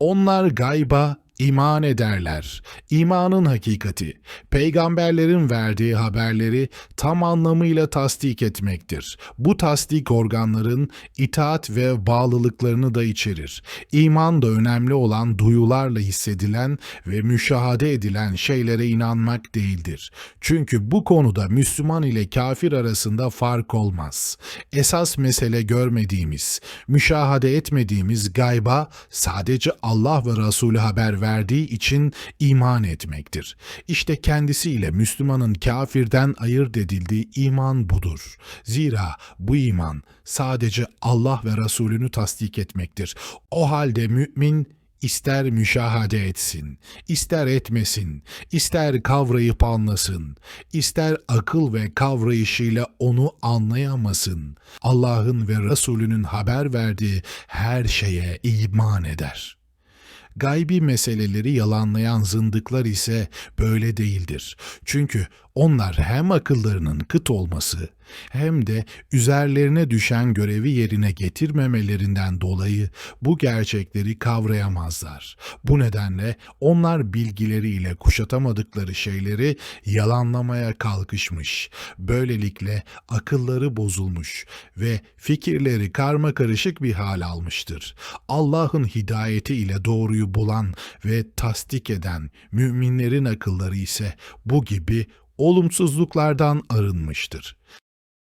Onlar gayba iman ederler. İmanın hakikati, peygamberlerin verdiği haberleri tam anlamıyla tasdik etmektir. Bu tasdik organların itaat ve bağlılıklarını da içerir. İman da önemli olan duyularla hissedilen ve müşahede edilen şeylere inanmak değildir. Çünkü bu konuda Müslüman ile kafir arasında fark olmaz. Esas mesele görmediğimiz, müşahede etmediğimiz gayba sadece Allah ve Resulü haber verdiği için iman etmektir. İşte kendisiyle Müslümanın kafirden ayırt edildiği iman budur. Zira bu iman sadece Allah ve Resulünü tasdik etmektir. O halde mümin İster müşahede etsin, ister etmesin, ister kavrayıp anlasın, ister akıl ve kavrayışıyla onu anlayamasın. Allah'ın ve Resulünün haber verdiği her şeye iman eder. Gaybi meseleleri yalanlayan zındıklar ise böyle değildir. Çünkü onlar hem akıllarının kıt olması hem de üzerlerine düşen görevi yerine getirmemelerinden dolayı bu gerçekleri kavrayamazlar. Bu nedenle onlar bilgileriyle kuşatamadıkları şeyleri yalanlamaya kalkışmış. Böylelikle akılları bozulmuş ve fikirleri karma karışık bir hal almıştır. Allah'ın hidayeti ile doğruyu bulan ve tasdik eden müminlerin akılları ise bu gibi olumsuzluklardan arınmıştır.